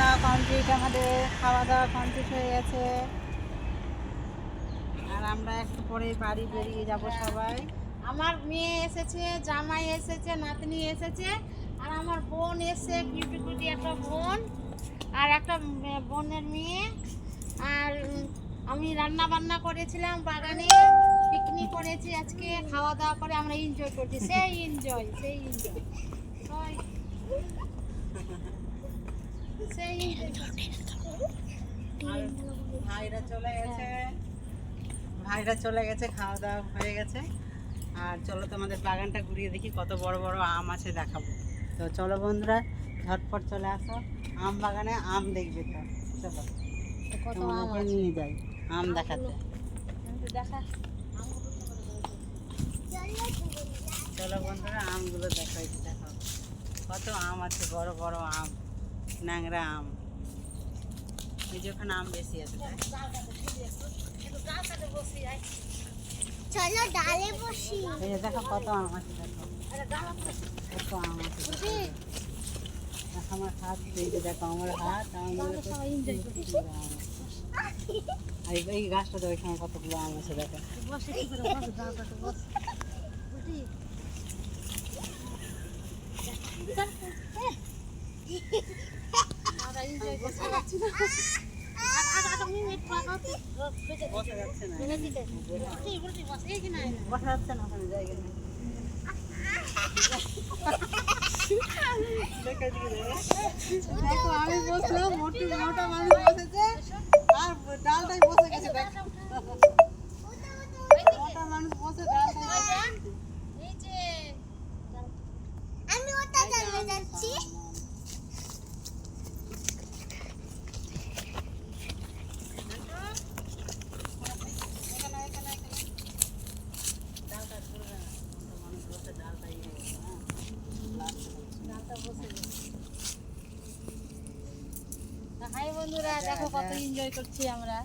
দাওয়া কমপ্লিট আমাদের খাওয়া দাওয়া কমপ্লিট হয়ে গেছে। আর আমরা একটু পরে বাড়ি বেরিয়ে যাব সবাই। আমার মেয়ে এসেছে, জামাই এসেছে, নাতনি এসেছে, আর আমার বোন এসে কিউটি কিউটি একটা বোন, আর একটা বোনের মেয়ে। আর আমি রান্না বান্না করেছিলাম বাগানে পিকনিক করেছি আজকে খাওয়া দাওয়া করে আমরা এনজয় করছি। সেই এনজয় সেই এনজয় ভাইরা চলে গেছে। ভাইরা চলে গেছে খাওয়া দাওয়া হয়ে গেছে। আর চলো তোমাদের বাগানটা ঘুরিয়ে দেখি কত বড় বড় আম আছে দেখাবো। তো চলো বন্ধুরা ঝটপট চলে আসো। আম বাগানে আম দেখবে তো। চলো কত আম তোমাদেরকে নিয়ে যাই আম দেখাতে। দেখা। চলো বন্ধুরা আমগুলো দেখাই দেখো কত আম আছে বড় বড় আম। ন্যাংরা আম। এই যে ওখানে আম বেশি আছে তাই? চলো ডালে বসি। এই দেখো কত আম আছে দেখো। কত আম আছে আমার হাত দেখো আমার হাত আর এই- গাছটা দেখো এখানে কতগুলো আম আছে দেখো বসে কি করে বসে দাও দাও বসে বুঝি আমরা এনজয় করতে পারছি না আর আর আর মিনিট পাকাও তো বেঁচে বসা যাচ্ছে না বেঁচে দিতে বুঝি বুঝি বসে এই কিনা বসা যাচ্ছে না ওখানে জায়গা নেই দেখো আমি বসলাম মোটা মানুষ বসেছে আর ডালটাই বসে গেছে দেখো মোটা মানুষ বসে ডালটাই এই যে আমি ওটা ডালে যাচ্ছি ডালটা ধরবে না মোটা মানুষ বসে ডালটাই ইয়ে করছে, হ্যাঁ ডালটা বসে গেছে হাই বন্ধুরা দেখো কত এনজয় করছি আমরা।